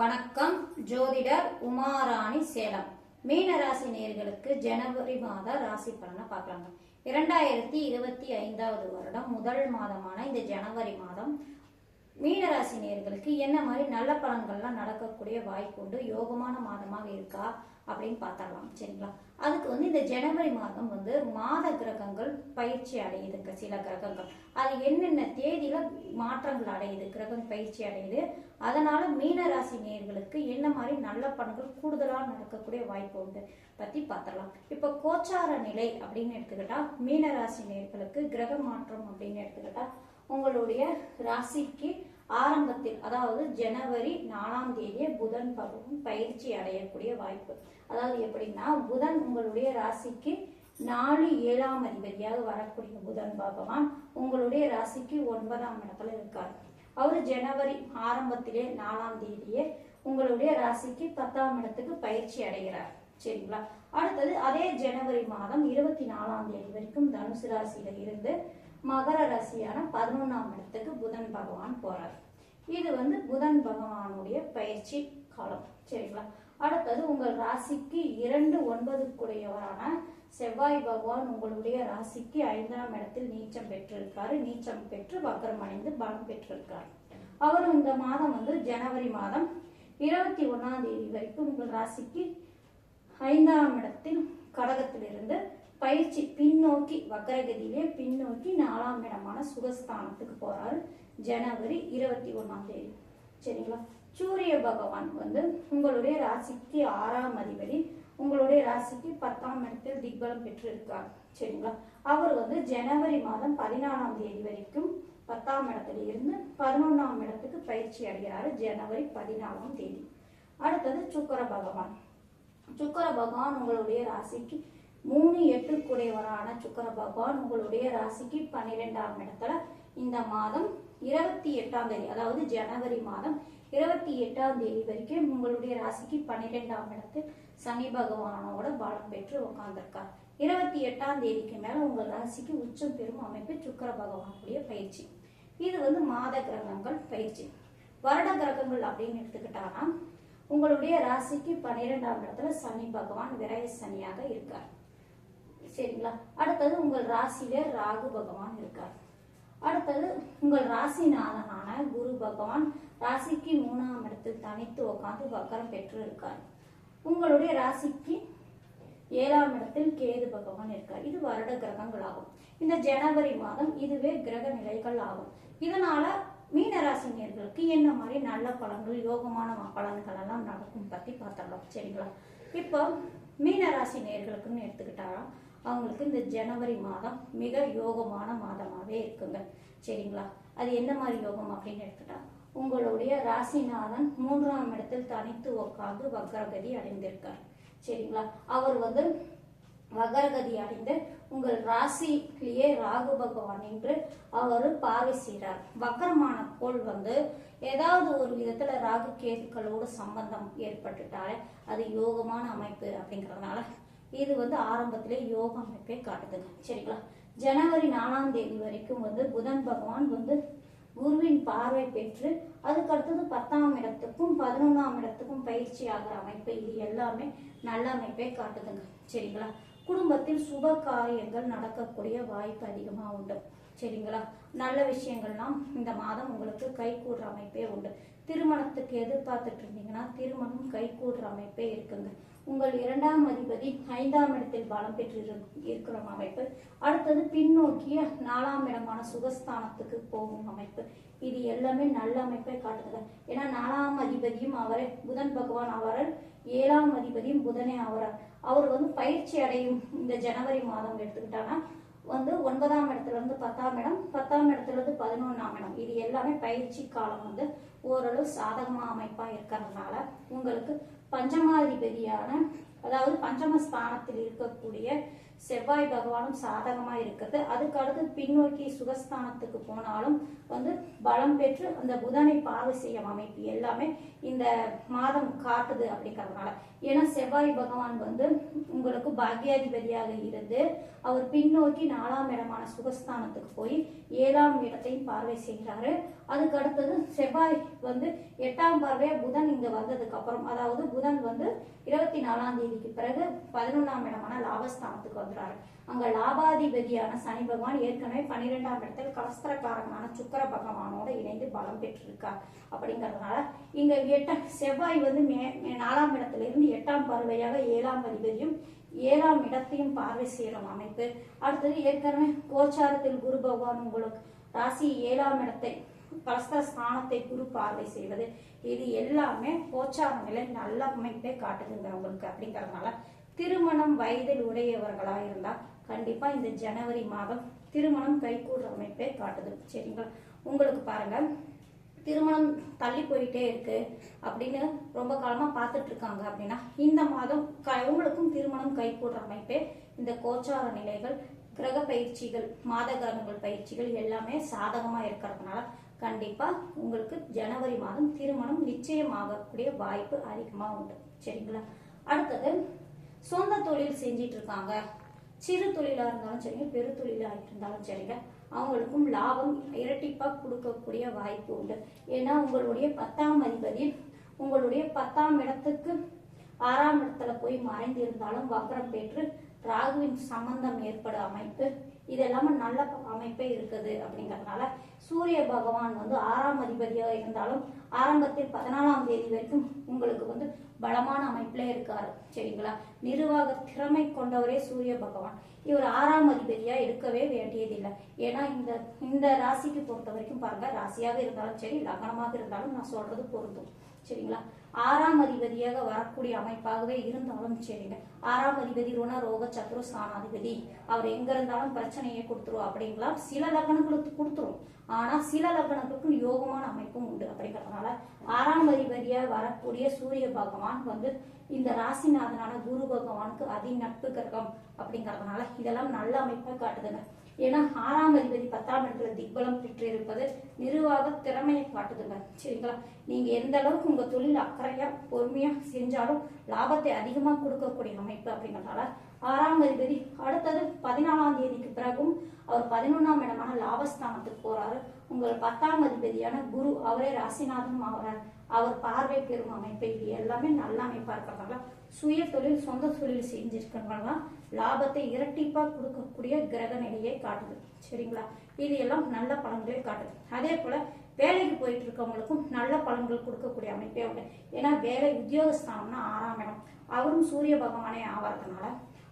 வணக்கம். ஜோதிடர் உமாராணி சேலம். மீனராசி நேர்களுக்கு ஜனவரி மாத ராசி பலனை பார்க்கலாங்க. இரண்டாயிரத்தி இருபத்தி ஐந்தாவது வருடம் முதல் மாதமான இந்த ஜனவரி மாதம் மீனராசி நேர்களுக்கு என்ன மாதிரி நல்ல பலன்கள்லாம் நடக்கக்கூடிய வாய்ப்பு உண்டு யோகமான மாதமாக இருக்கா அப்படின்னு பார்த்தரலாம் சரிங்களா? அதுக்கு வந்து இந்த ஜனவரி மாதம் வந்து மாத கிரகங்கள் பயிற்சி அடையுதுங்க சில கிரகங்கள். அது என்னென்ன தேதியில மாற்றங்கள் அடையுது கிரகம் பயிற்சி அடையுது. அதனால மீனராசி நேர்களுக்கு என்ன மாதிரி நல்ல பணங்கள் கூடுதலாக நடக்கக்கூடிய வாய்ப்பு உண்டு? பத்தி பார்த்தலாம் இப்போ கோச்சார நிலை அப்படின்னு எடுத்துக்கிட்டா மீனராசி நேர்களுக்கு கிரக மாற்றம் அப்படின்னு எடுத்துக்கிட்டா உங்களுடைய ராசிக்கு ஆரம்பத்தில் அதாவது ஜனவரி நாலாம் தேதியே புதன் பகவான் பயிற்சி அடையக்கூடிய வாய்ப்பு. அதாவது எப்படின்னா புதன் உங்களுடைய ராசிக்கு நாலு ஏழாம் அதிபதியாக வரக்கூடிய புதன் பகவான் உங்களுடைய ராசிக்கு ஒன்பதாம் இடத்துல இருக்கார். அவர் ஜனவரி ஆரம்பத்திலே நாலாம் தேதியே உங்களுடைய ராசிக்கு பத்தாம் இடத்துக்கு பயிற்சி அடைகிறார். சரிங்களா? அடுத்தது அதே ஜனவரி மாதம் இருபத்தி நாலாம் தேதி வரைக்கும் தனுசு ராசியில இருந்து மகர ராசியான பதினொன்னாம் இடத்துக்கு புதன் பகவான் போறார். இது வந்து புதன் பகவானுடைய பயிற்சி காலம். சரிங்களா? அடுத்தது உங்கள் ராசிக்கு இரண்டு ஒன்பதுக்குடையவரான செவ்வாய் பகவான் உங்களுடைய ராசிக்கு ஐந்தாம் இடத்தில் நீச்சம் பெற்றிருக்காரு. நீச்சம் பெற்று வக்கரம் அடைந்து பலம் பெற்றிருக்கார். அவர் இந்த மாதம் வந்து ஜனவரி மாதம் இருபத்தி ஒன்னாம் தேதி வரைக்கும் உங்கள் ராசிக்கு ஐந்தாம் இடத்தில் கடகத்திலிருந்து பயிற்சி பின்னோக்கி வக்கரகதியிலே பின்னோக்கி நாலாம் இடமான சுகஸ்தானத்துக்கு போறாரு ஜனவரி இருபத்தி ஒன்னாம் தேதி. சரிங்களா? சூரிய பகவான் வந்து உங்களுடைய ராசிக்கு ஆறாம் அதிபதி உங்களுடைய ராசிக்கு பத்தாம் இடத்தில் திக்பலம் பெற்றிருக்கார். சரிங்களா? அவர் வந்து ஜனவரி மாதம் பதினாலாம் தேதி வரைக்கும் பத்தாம் இடத்துல இருந்து பதினொன்னாம் இடத்துக்கு பயிற்சி அடைகிறாரு ஜனவரி பதினாலாம் தேதி. அடுத்தது சுக்கர பகவான். சுக்கர பகவான் உங்களுடைய ராசிக்கு மூணு எட்டு கூடியவரான சுக்கர பகவான் உங்களுடைய ராசிக்கு பன்னிரெண்டாம் இடத்துல இந்த மாதம் இருபத்தி எட்டாம் தேதி அதாவது ஜனவரி மாதம் இருபத்தி எட்டாம் தேதி வரைக்கும் உங்களுடைய ராசிக்கு பன்னிரெண்டாம் இடத்தில் சனி பகவானோட பலம் பெற்று உட்கார்ந்துருக்கார் இருபத்தி எட்டாம் தேதிக்கு மேல உங்கள் ராசிக்கு உச்சம் பெறும் அமைப்பு சுக்கர பகவானுடைய பயிற்சி. இது வந்து மாத கிரகங்கள் பயிற்சி. வருட கிரகங்கள் அப்படின்னு எடுத்துக்கிட்டாங்கன்னா உங்களுடைய ராசிக்கு பன்னிரெண்டாம் இடத்துல சனி பகவான் விரய சனியாக இருக்கார். சரிங்களா? அடுத்தது உங்கள் ராசியில ராகு பகவான் இருக்கார். அடுத்தது உங்கள் ராசிநாதனான குரு பகவான் ராசிக்கு மூணாம் இடத்தில் தனித்து உட்காந்து வக்கரம் பெற்று இருக்கார் உங்களுடைய ராசிக்கு ஏழாம் இடத்தில் கேது பகவான் இருக்கார். இது வருட கிரகங்கள் ஆகும் இந்த ஜனவரி மாதம் இதுவே கிரக நிலைகள் ஆகும். இதனால மீனராசினியர்களுக்கு என்ன மாதிரி நல்ல பலன்கள் யோகமான பலன்கள் எல்லாம் நடக்கும் பத்தி பார்த்துடலாம். சரிங்களா? இப்போ மீனராசி நேர்களுக்குன்னு எடுத்துக்கிட்டாலும் அவங்களுக்கு இந்த ஜனவரி மாதம் மிக யோகமான மாதமாகவே இருக்குங்க. சரிங்களா? அது என்ன மாதிரி யோகம் அப்படின்னு எடுத்துக்கிட்டா உங்களுடைய ராசிநாதன் மூன்றாம் இடத்தில் தனித்து உட்காந்து வக்ரகதி அடைந்திருக்கார். சரிங்களா? அவர் வந்து வகரகதி அடைந்து உங்கள் ராசியிலேயே ராகு பகவான் என்று அவர் பார்வை செய்கிறார் வக்கரமான கோள் வந்து ஏதாவது ஒரு விதத்துல ராகு கேதுக்களோடு சம்பந்தம் ஏற்பட்டுட்டாலே அது யோகமான அமைப்பு அப்படிங்கறதுனால இது வந்து ஆரம்பத்திலே யோக அமைப்பை காட்டுதுங்க. சரிங்களா? ஜனவரி நாலாம் தேதி வரைக்கும் வந்து புதன் பகவான் வந்து குருவின் பார்வை பெற்று அதுக்கு அடுத்தது பத்தாம் இடத்துக்கும் பதினொன்றாம் இடத்துக்கும் பயிற்சி ஆகிற அமைப்பு இது எல்லாமே நல்ல அமைப்பை காட்டுதுங்க. சரிங்களா? குடும்பத்தில் சுப காரியங்கள் நடக்கக்கூடிய வாய்ப்பு அதிகமாக உண்டு. சரிங்களா? நல்ல விஷயங்கள்லாம் இந்த மாதம் உங்களுக்கு கைகூடுற அமைப்பே உண்டு. திருமணத்துக்கு எதிர்பார்த்துட்டு இருந்தீங்கன்னா திருமணம் கைகூடுற அமைப்பே இருக்குங்க. உங்கள் இரண்டாம் அதிபதி ஐந்தாம் இடத்தில் பலம் பெற்று இருக்கிற அமைப்பு. அடுத்தது பின்னோக்கிய நாலாம் இடமான சுகஸ்தானத்துக்கு போகும் அமைப்பு. இது எல்லாமே நல்ல அமைப்பை காட்டுதுங்க. ஏன்னா நாலாம் அதிபதியும் அவரே. புதன் பகவான் அவரல் ஏழாம் அதிபதியும் புதனே அவரல் அவர் வந்து பயிற்சி அடையும் இந்த ஜனவரி மாதம் எடுத்துக்கிட்டாங்கன்னா வந்து ஒன்பதாம் இடத்துல இருந்து பத்தாம் இடம் பத்தாம் இடத்துல இருந்து பதினொன்றாம் இடம். இது எல்லாமே பயிற்சி காலம் வந்து ஓரளவு சாதகமா அமைப்பா இருக்கிறதுனால உங்களுக்கு பஞ்சமாதிபதியான அதாவது பஞ்சம ஸ்தானத்தில் இருக்கக்கூடிய செவ்வாய் பகவானும் சாதகமா இருக்கிறது. அதுக்கு அடுத்து பின்னோக்கி சுகஸ்தானத்துக்கு போனாலும் வந்து பலம் பெற்று அந்த புதனை பார்வை செய்யும் அமைப்பு எல்லாமே இந்த மாதம் காட்டுது அப்படிங்கறதுனால. ஏன்னா செவ்வாய் பகவான் வந்து உங்களுக்கு பாக்யாதிபதியாக இருந்து அவர் பின்னோக்கி நாலாம் இடமான சுகஸ்தானத்துக்கு போய் ஏழாம் இடத்தையும் பார்வை செய்கிறாரு. அதுக்கு அடுத்தது செவ்வாய் வந்து எட்டாம் பார்வையா புதன் இங்க வந்ததுக்கு அப்புறம் அதாவது புதன் வந்து இருபத்தி நாலாம் தேதிக்கு பிறகு பதினொன்றாம் இடமான லாபஸ்தானத்துக்கு வந்துறாரு அங்க லாபாதிபதியான சனி பகவான் ஏற்கனவே பன்னிரெண்டாம் இடத்தில் கலஸ்திரக்காரகனான சுக்கர பகவானோட இணைந்து பலம் பெற்றிருக்கார். அப்படிங்கறதுனால இங்க எட்ட செவ்வாய் வந்து மே நாலாம் இடத்துல இருந்து எட்டாம் பார்வையாக ஏழாம் அதிபதியும் ஏழாம் இடத்தையும் பார்வை செய்யற அமைப்பு. அடுத்தது ஏற்கனவே கோச்சாரத்தில் குரு பகவான் உங்களுக்கு ராசி ஏழாம் இடத்தை கலஸ்திர ஸ்தானத்தை குரு பார்வை செய்வது. இது எல்லாமே கோச்சார நிலை நல்ல அமைப்பை காட்டுதுங்க உங்களுக்கு அப்படிங்கறதுனால திருமணம் வயதில் உடையவர்களா இருந்தா கண்டிப்பா இந்த ஜனவரி மாதம் திருமணம் கைகூடுற அமைப்பை காட்டுது. சரிங்களா? உங்களுக்கு பாருங்க. திருமணம் தள்ளி போயிட்டே இருக்கு அப்படின்னு ரொம்ப காலமா பார்த்துட்டு இருக்காங்க அப்படின்னா இந்த மாதம் க- உங்களுக்கும் திருமணம் கைகூடுற அமைப்பே இந்த கோச்சார நிலைகள் கிரக பயிற்சிகள் மாத கிரகங்கள் பயிற்சிகள் எல்லாமே சாதகமா இருக்கிறதுனால கண்டிப்பா உங்களுக்கு ஜனவரி மாதம் திருமணம் நிச்சயமாகக்கூடிய வாய்ப்பு அதிகமா உண்டு. சரிங்களா? அடுத்தது சொந்த தொழில் செஞ்சிட்டு இருக்காங்க. சிறு தொழிலா இருந்தாலும் சரிங்க பெரு தொழிலா இருந்தாலும் சரிங்க. அவங்களுக்கும் லாபம் இரட்டிப்பா கொடுக்கக்கூடிய வாய்ப்பு உண்டு. ஏன்னா உங்களுடைய பத்தாம் அதிபதி உங்களுடைய பத்தாம் இடத்துக்கு ஆறாம் இடத்துல போய் மறைந்திருந்தாலும் வக்ரம் பெற்று ராகுவின் சம்பந்தம் ஏற்பட அமைப்பு இதெல்லாம நல்ல அமைப்பே இருக்குது அப்படிங்கறதுனால சூரிய பகவான் வந்து ஆறாம் அதிபதியாக இருந்தாலும் ஆரம்பத்தில் பதினாலாம் தேதி வரைக்கும் உங்களுக்கு வந்து பலமான அமைப்புல இருக்காரு. சரிங்களா? நிர்வாக திறமை கொண்டவரே சூரிய பகவான். இவர் ஆறாம் அதிபதியா எடுக்கவே வேண்டியதில்லை. ஏன்னா இந்த இந்த ராசிக்கு பொறுத்த வரைக்கும் பாருங்க ராசியாக இருந்தாலும் சரி லக்னமாக இருந்தாலும் நான் சொல்றது பொருந்தும். சரிங்களா? ஆறாம் அதிபதியாக வரக்கூடிய அமைப்பாகவே இருந்தாலும் சரிங்க. ஆறாம் அதிபதி ருண ரோக சத்ரு ஸ்தானாதிபதி அவர் எங்க இருந்தாலும் பிரச்சனையை கொடுத்துரும் அப்படிங்களா சில லக்னங்களுக்கு கொடுத்துரும். ஆனா சில லக்னங்களுக்கு யோகமான அமைப்பும் உண்டு அப்படிங்கறதுனால ஆறாம் அதிபதியா வரக்கூடிய சூரிய பகவான் வந்து இந்த ராசிநாதனான குரு பகவானுக்கு அதி நட்பு கிரகம் அப்படிங்கறதுனால இதெல்லாம் நல்ல அமைப்பை காட்டுதுங்க. ஏன்னா ஆறாம் அதிபதி பத்தாம் இடத்துல திக்பலம் பெற்றிருப்பது நிர்வாக திறமையை காட்டுதுங்க. சரிங்களா? நீங்க எந்த அளவுக்கு உங்க தொழில் அக்கறையா பொறுமையா செஞ்சாலும் லாபத்தை அதிகமா கொடுக்கக்கூடிய அமைப்பு அப்படிங்கறதுனால ஆறாம் அதிபதி அடுத்தது பதினாலாம் தேதிக்கு பிறகும் அவர் பதினொன்றாம் இடமான லாபஸ்தானத்துக்கு போறாரு. உங்கள் பத்தாம் அதிபதியான குரு அவரே ராசிநாதனும் ஆகிறார் அவர் பார்வை பெறும் அமைப்பு இது எல்லாமே நல்ல அமைப்பா இருக்கிறதால சுய தொழில் சொந்த தொழில் செஞ்சிருக்கிறவங்க லாபத்தை இரட்டிப்பா கொடுக்கக்கூடிய கிரக நிலையை காட்டுது. சரிங்களா? இது எல்லாம் நல்ல பலன்களை காட்டுது. அதே போல வேலைக்கு போயிட்டு இருக்கவங்களுக்கும் நல்ல பலன்கள் கொடுக்கக்கூடிய அமைப்பே உண்டு. ஏன்னா வேலை உத்தியோகஸ்தானம்னா ஆறாம் இடம். அவரும் சூரிய பகவானே ஆவாதனால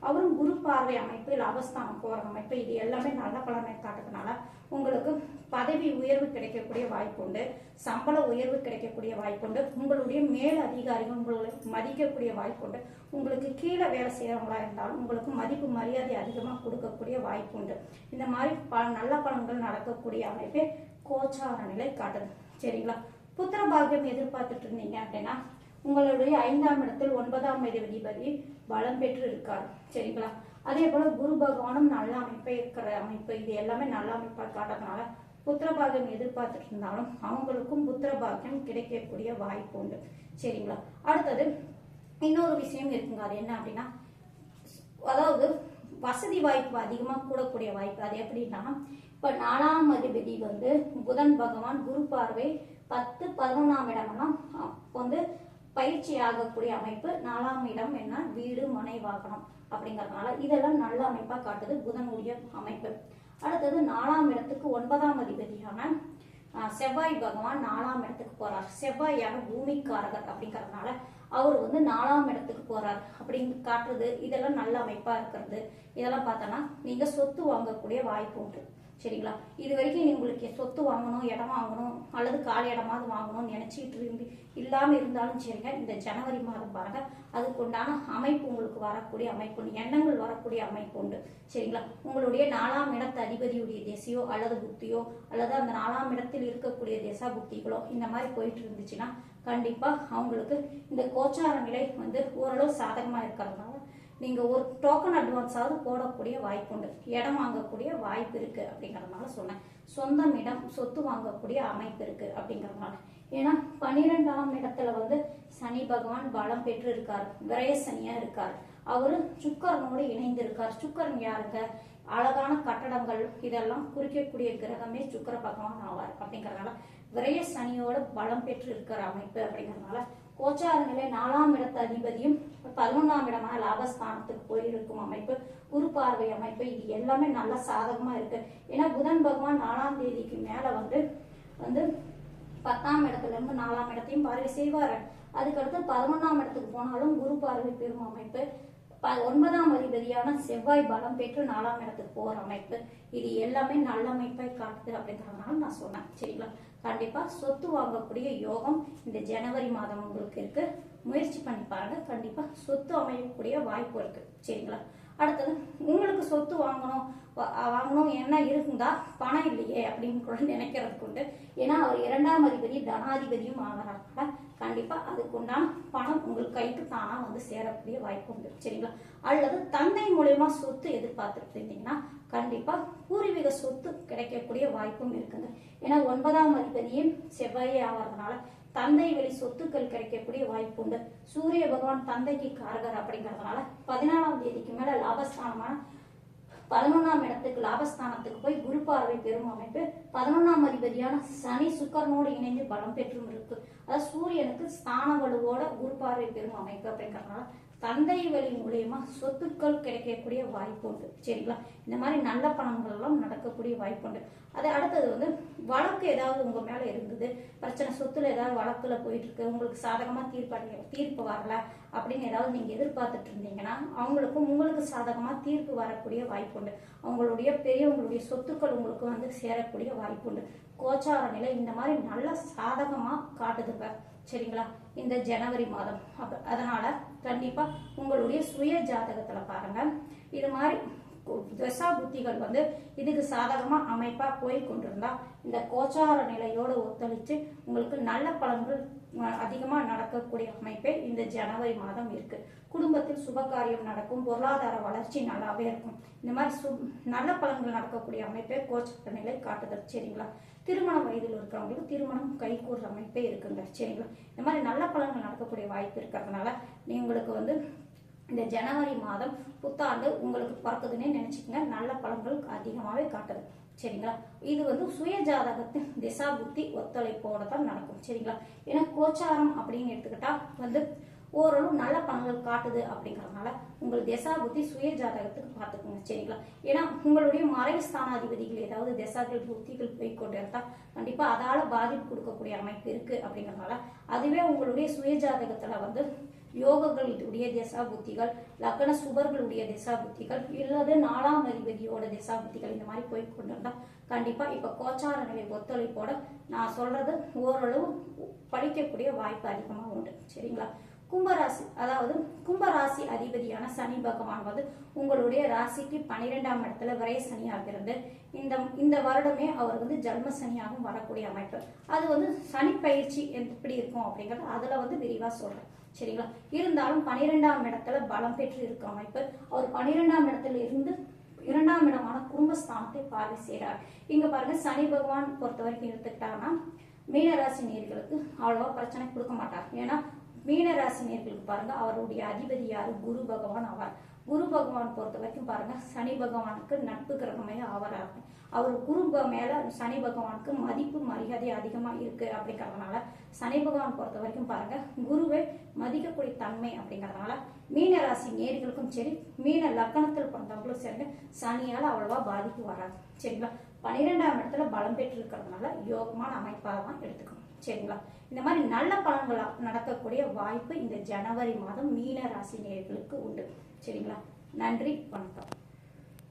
அவரும் குரு பார்வை அமைப்பு லாபஸ்தானம் போற அமைப்பு இது எல்லாமே நல்ல பலனை காட்டுறதுனால உங்களுக்கு பதவி உயர்வு கிடைக்கக்கூடிய வாய்ப்பு உண்டு. சம்பள உயர்வு கிடைக்கக்கூடிய வாய்ப்பு உண்டு. உங்களுடைய மேல் அதிகாரிகள் உங்களை மதிக்கக்கூடிய வாய்ப்பு உண்டு. உங்களுக்கு கீழே வேலை செய்யறவங்களா இருந்தாலும் உங்களுக்கு மதிப்பு மரியாதை அதிகமாக கொடுக்கக்கூடிய வாய்ப்பு உண்டு. இந்த மாதிரி ப நல்ல பலன்கள் நடக்கக்கூடிய அமைப்பே கோச்சார நிலை காட்டுது. சரிங்களா? புத்திர பாகியம் எதிர்பார்த்துட்டு இருந்தீங்க அப்படின்னா உங்களுடைய ஐந்தாம் இடத்தில் ஒன்பதாம் அதிபதி பலம் பெற்று இருக்கார் சரிங்களா? அதே போல குரு பகவானும் நல்ல அமைப்பை இருக்கிற அமைப்பு இது எல்லாமே நல்ல அமைப்பா காட்டுறதுனால புத்திரபாகியம் எதிர்பார்த்துட்டு இருந்தாலும் அவங்களுக்கும் புத்திரபாகியம் கிடைக்கக்கூடிய வாய்ப்பு உண்டு. சரிங்களா? அடுத்தது இன்னொரு விஷயம் இருக்குங்க. அது என்ன அப்படின்னா அதாவது வசதி வாய்ப்பு அதிகமாக கூடக்கூடிய வாய்ப்பு. அது எப்படின்னா இப்போ நாலாம் அதிபதி வந்து புதன் பகவான் குரு பார்வை பத்து பதினொன்றாம் இடம்னா வந்து பயிற்சி ஆகக்கூடிய அமைப்பு நாலாம் இடம் என்ன? வீடு மனை வாகனம் அப்படிங்கறதுனால இதெல்லாம் நல்ல அமைப்பா காட்டுது புதனுடைய அமைப்பு. அடுத்தது நாலாம் இடத்துக்கு ஒன்பதாம் அதிபதியான செவ்வாய் பகவான் நாலாம் இடத்துக்கு போறார். செவ்வாயான பூமிக்காரகர் அப்படிங்கறதுனால அவர் வந்து நாலாம் இடத்துக்கு போறார் அப்படின்னு காட்டுறது இதெல்லாம் நல்ல அமைப்பா இருக்கிறது. இதெல்லாம் பார்த்தோன்னா நீங்க சொத்து வாங்கக்கூடிய வாய்ப்பு உண்டு. சரிங்களா? இது வரைக்கும் நீ உங்களுக்கு சொத்து வாங்கணும் இடம் வாங்கணும் அல்லது காலி இடமாவது வாங்கணும்னு நினைச்சிட்டு இருந்து இல்லாமல் இருந்தாலும் சரிங்க. இந்த ஜனவரி மாதம் பாருங்க. அதுக்கு உண்டான அமைப்பு உங்களுக்கு வரக்கூடிய அமைப்பு உண்டு. எண்ணங்கள் வரக்கூடிய அமைப்பு உண்டு. சரிங்களா? உங்களுடைய நாலாம் இடத்து அதிபதியுடைய திசையோ அல்லது புத்தியோ அல்லது அந்த நாலாம் இடத்தில் இருக்கக்கூடிய திசா புத்திகளோ இந்த மாதிரி போயிட்டு இருந்துச்சுன்னா கண்டிப்பாக அவங்களுக்கு இந்த கோச்சார நிலை வந்து ஓரளவு சாதகமாக இருக்கிறதுனால நீங்கள் ஒரு டோக்கன் அட்வான்ஸாவது போடக்கூடிய வாய்ப்பு உண்டு. இடம் வாங்கக்கூடிய வாய்ப்பு இருக்கு அப்படிங்கறதுனால சொன்னேன். சொந்தம் இடம் சொத்து வாங்கக்கூடிய அமைப்பு இருக்கு அப்படிங்கறதுனால. ஏன்னா பன்னிரெண்டாம் இடத்துல வந்து சனி பகவான் பலம் பெற்று இருக்கார் விரய சனியா இருக்கார். அவர் சுக்கரனோடு இணைந்து இருக்கார் சுக்கரன் யாருங்க? அழகான கட்டடங்கள் இதெல்லாம் குறிக்கக்கூடிய கிரகமே சுக்கர பகவான் ஆவார் அப்படிங்கிறதுனால விரய சனியோட பலம் பெற்று இருக்கிற அமைப்பு அப்படிங்கறதுனால கோச்சார நிலை நாலாம் இடத்த அதிபதியும் பதினொன்றாம் இடமான லாபஸ்தானத்துக்கு போயிருக்கும் அமைப்பு குரு பார்வை அமைப்பு. இது எல்லாமே நல்ல சாதகமா இருக்கு. ஏன்னா புதன் பகவான் நாலாம் தேதிக்கு மேல வந்து வந்து பத்தாம் இடத்துல இருந்து நாலாம் இடத்தையும் பார்வை செய்வார். அதுக்கடுத்து பதினொன்றாம் இடத்துக்கு போனாலும் குரு பார்வை பெறும் அமைப்பு. ப- ஒன்பதாம் அதிபதியான செவ்வாய் பலம் பெற்று நாலாம் இடத்துக்கு போற அமைப்பு. இது எல்லாமே நல்ல அமைப்பை காட்டுது அப்படிங்கறதுனால நான் சொன்னேன் சரிங்களா? கண்டிப்பா சொத்து வாங்கக்கூடிய யோகம் இந்த ஜனவரி மாதம் உங்களுக்கு இருக்கு. முயற்சி பண்ணி பாருங்க கண்டிப்பா சொத்து அமையக்கூடிய வாய்ப்பு இருக்கு சரிங்களா? அடுத்தது உங்களுக்கு சொத்து வாங்கணும். வாங்கணும் என்ன இருக்குதா பணம் இல்லையே அப்படின்னு கூட நினைக்கிறதுக்கு உண்டு ஏன்னா அவர் இரண்டாம் அதிபதி தனாதிபதியும் ஆகிறாங்க கண்டிப்பா அதுக்குண்டான பணம் உங்கள் கைக்கு தானா வந்து சேரக்கூடிய வாய்ப்பு உண்டு. சரிங்களா? அல்லது தந்தை மூலயமா சொத்து எதிர்பார்த்துட்டு இருந்தீங்கன்னா கண்டிப்பா பூர்வீக சொத்து கிடைக்கக்கூடிய வாய்ப்பும் இருக்குங்க. ஏன்னா ஒன்பதாம் அதிபதியும் செவ்வாயே ஆகிறதுனால தந்தை வழி சொத்துக்கள் கிடைக்கக்கூடிய வாய்ப்பு உண்டு. சூரிய பகவான் தந்தைக்கு காரகர் அப்படிங்கறதுனால பதினாலாம் தேதிக்கு மேல லாபஸ்தானமான பதினொன்னாம் இடத்துக்கு லாபஸ்தானத்துக்கு போய் குரு பார்வை பெறும் அமைப்பு பதினொன்னாம் அதிபதியான சனி சுக்கரனோடு இணைந்து பலம் பெற்றும் இருக்கு. அதாவது சூரியனுக்கு ஸ்தான வலுவோட குரு பார்வை பெறும் அமைப்பு அப்படிங்கறதுனால தந்தை வழி மூலியமா சொத்துக்கள் கிடைக்கக்கூடிய வாய்ப்பு உண்டு. சரிங்களா? இந்த மாதிரி நல்ல பணங்கள் எல்லாம் நடக்கக்கூடிய வாய்ப்பு உண்டு. அது அடுத்தது வந்து வழக்கு ஏதாவது உங்க மேல இருந்தது. பிரச்சனை சொத்துல ஏதாவது வழக்குல போயிட்டு இருக்கு உங்களுக்கு சாதகமா தீர்ப்பு தீர்ப்பு வரல அப்படின்னு ஏதாவது நீங்க எதிர்பார்த்துட்டு இருந்தீங்கன்னா அவங்களுக்கும் உங்களுக்கு சாதகமா தீர்ப்பு வரக்கூடிய வாய்ப்பு உண்டு. அவங்களுடைய பெரியவங்களுடைய சொத்துக்கள் உங்களுக்கு வந்து சேரக்கூடிய வாய்ப்பு உண்டு. கோச்சார நிலை இந்த மாதிரி நல்ல சாதகமா காட்டுதுங்க சரிங்களா? இந்த ஜனவரி மாதம். அதனால கண்டிப்பா உங்களுடைய சுய ஜாதகத்துல பாருங்க. இது மாதிரி தசா புத்திகள் வந்து இதுக்கு சாதகமா அமைப்பா போய் கொண்டிருந்தா இந்த கோச்சார நிலையோட ஒத்துழைச்சு உங்களுக்கு நல்ல பலன்கள் அதிகமாக அதிகமா நடக்கக்கூடிய அமைப்பே இந்த ஜனவரி மாதம் இருக்கு. குடும்பத்தில் சுபகாரியம் நடக்கும் பொருளாதார வளர்ச்சி நல்லாவே இருக்கும். இந்த மாதிரி சு நல்ல பலன்கள் நடக்கக்கூடிய அமைப்பே கோச்சார நிலை காட்டுதல். சரிங்களா? திருமண வயதில் இருக்கிறவங்களுக்கு திருமணம் கைகூடுற அமைப்பே இருக்குங்க. சரிங்களா? இந்த மாதிரி நல்ல பலன்கள் நடக்கக்கூடிய வாய்ப்பு இருக்கிறதுனால நீ உங்களுக்கு வந்து இந்த ஜனவரி மாதம் புத்தாண்டு உங்களுக்கு பிறக்குதுன்னே நினைச்சுக்கங்க. நல்ல பலன்கள் அதிகமாகவே காட்டுது. சரிங்களா? இது வந்து சுய ஜாதகத்தின் திசா புத்தி ஒத்துழைப்போட தான் நடக்கும். சரிங்களா? ஏன்னா கோச்சாரம் அப்படின்னு எடுத்துக்கிட்டா வந்து ஓரளவு நல்ல பலன்கள் காட்டுது அப்படிங்கறதுனால உங்கள் திசா புத்தி சுய ஜாதகத்துக்கு பார்த்துக்கோங்க சரிங்களா? ஏன்னா உங்களுடைய மறைவு ஸ்தானாதிபதிகள் ஏதாவது திசாக்கள் புத்திகள் போய் கொண்டு இருந்தா கண்டிப்பா அதால பாதிப்பு கொடுக்கக்கூடிய அமைப்பு இருக்கு அப்படிங்கறதுனால அதுவே உங்களுடைய சுய ஜாதகத்துல வந்து யோகங்களுடைய திசா புத்திகள் லக்ன சுபர்களுடைய திசா புத்திகள் இல்லது நாலாம் அதிபதியோட திசா புத்திகள் இந்த மாதிரி போய் கொண்டு இருந்தா கண்டிப்பா இப்ப கோச்சார நிலை ஒத்துழைப்போட நான் சொல்றது ஓரளவு படிக்கக்கூடிய வாய்ப்பு அதிகமாக உண்டு சரிங்களா? கும்பராசி அதாவது கும்பராசி அதிபதியான சனி பகவான் வந்து உங்களுடைய ராசிக்கு பன்னிரெண்டாம் இடத்துல விரைய சனியாக இருந்து இந்த இந்த வருடமே அவர் வந்து ஜன்ம சனியாகவும் வரக்கூடிய அமைப்பு. அது வந்து சனி பயிற்சி எப்படி இருக்கும் அப்படிங்கறது அதுல வந்து விரிவா சொல்றேன். சரிங்களா? இருந்தாலும் பன்னிரெண்டாம் இடத்துல பலம் பெற்று இருக்க அமைப்பு. அவர் பன்னிரெண்டாம் இடத்துல இருந்து இரண்டாம் இடமான குடும்பஸ்தானத்தை பார்வை செய்கிறார். இங்க பாருங்க சனி பகவான் பொறுத்த வரைக்கும் எடுத்துக்கிட்டாங்கன்னா மீனராசி நேர்களுக்கு அவ்வளவா பிரச்சனை கொடுக்க மாட்டார். ஏன்னா மீனராசினியர்களுக்கு பாருங்க அவருடைய அதிபதி யாரு? குரு பகவான் ஆவார். குரு பகவான் பொறுத்த வரைக்கும் பாருங்க சனி பகவானுக்கு நட்பு கிரகமே ஆவராகும் அவர் குரு மேல சனி பகவானுக்கு மதிப்பு மரியாதை அதிகமா இருக்கு அப்படிங்கறதுனால சனி பகவான் பொறுத்த வரைக்கும் பாருங்க குருவை மதிக்கக்கூடிய தன்மை அப்படிங்கறதுனால மீன ராசி நேர்களுக்கும் சரி மீன லக்கணத்தில் பிறந்தவங்களும் சரிங்க சனியால அவ்வளவா பாதிப்பு வராது. சரிங்களா? பன்னிரெண்டாம் இடத்துல பலம் பெற்று இருக்கிறதுனால யோகமான அமைப்பாக தான் எடுத்துக்கணும். சரிங்களா? இந்த மாதிரி நல்ல பலன்களா நடக்கக்கூடிய வாய்ப்பு இந்த ஜனவரி மாதம் மீன ராசி நேர்களுக்கு உண்டு. சரிங்களா? நன்றி வணக்கம்.